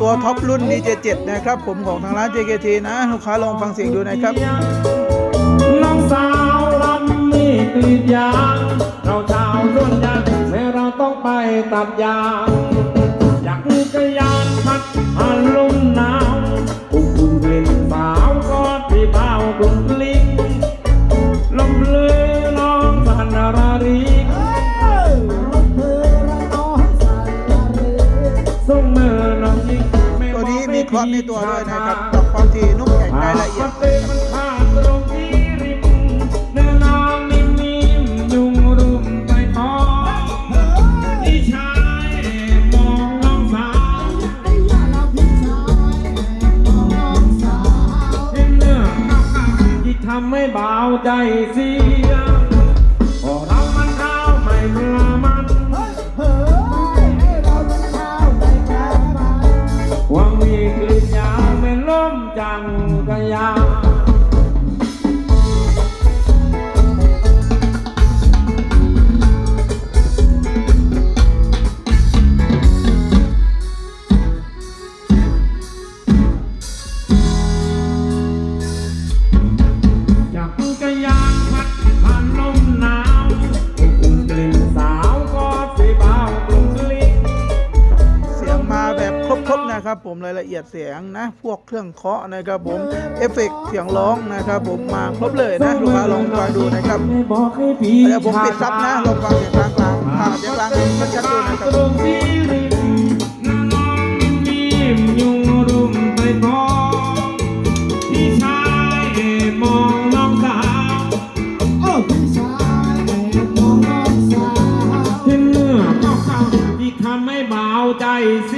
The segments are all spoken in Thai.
ตัวท็อปรุ่น DJ7 นะครับ ผมของทางร้าน JKT นะ ลูกค้าลองฟังเสียงดูนะครับ น้องสาวลำมีกรีดยาง เราชาวสวนยางแม้เราต้องไปตัดยาง มีครอสในตัวด้วยนะครับปชารับความถี่นุ่มแข็งได้ละเอียดเตมันผ่านตรงที่ริมเนื้อนางนิ่มๆยุงรุมไปท้องพี่ชายมองน้องสาวเห็นเนื้อที่ทำให้เบาใจเสีย มจังกะยา นะครับผมรายละเอียดเสียงนะ พวกเครื่องเคาะนะครับผมเอฟเฟกต์เสียงร้องนะครับผมมาครบเลยนะลูกค้าลองฟังดูนะครับไม่บอกให้พี่เดี๋ยวผมปิดซับนะลองฟังเสียงกลางกลางๆอ่าเสียงกลางมันชัดดูนะครับตรงริมน้ำน้องนิ่มๆยุงรุมไปพอพี่ชายมองน้องสาวที่เนื้อเก่าที่ทำให้เบาใจสี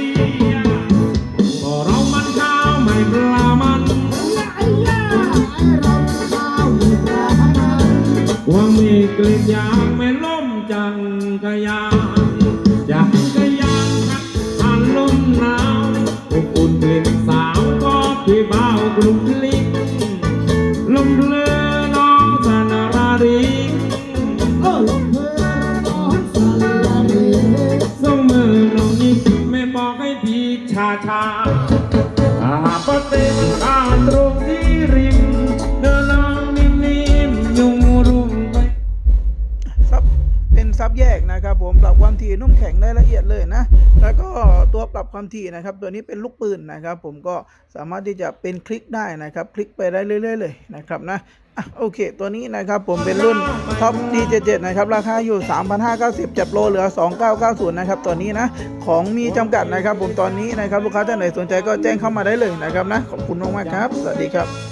กลิ่นยางไม่ล่มจังกะยางอยากะยางพัดผ่านลมหนาวอบอุ่นกลิ่นสาวก็ที่เบากลุ่มลิงลมเพลอน้องสนรารีส่งมือน้องยิงไม่บอกให้พี่ชาชาอาปะเต็มอ่า ผมปรับความถี่นุ่มแข็งได้ละเอียดเลยนะ แล้วก็ตัวปรับความถี่นะครับ ตัวนี้เป็นลูกปืนนะครับ ผมก็สามารถที่จะเป็นคลิกได้นะครับ คลิกไปได้เรื่อย ๆ เลยนะครับนะอะโอเค ตัวนี้นะครับผมเป็นรุ่นท็อป D77 นะครับ ราคาอยู่ 3,590 จับโลเหลือ 2990 นะครับตัวนี้นะ ของมีจำกัดนะครับ ผมตอนนี้นะครับ ลูกค้าท่านไหนสนใจก็แจ้งเข้ามาได้เลยนะครับนะ ขอบคุณมากๆครับ สวัสดีครับ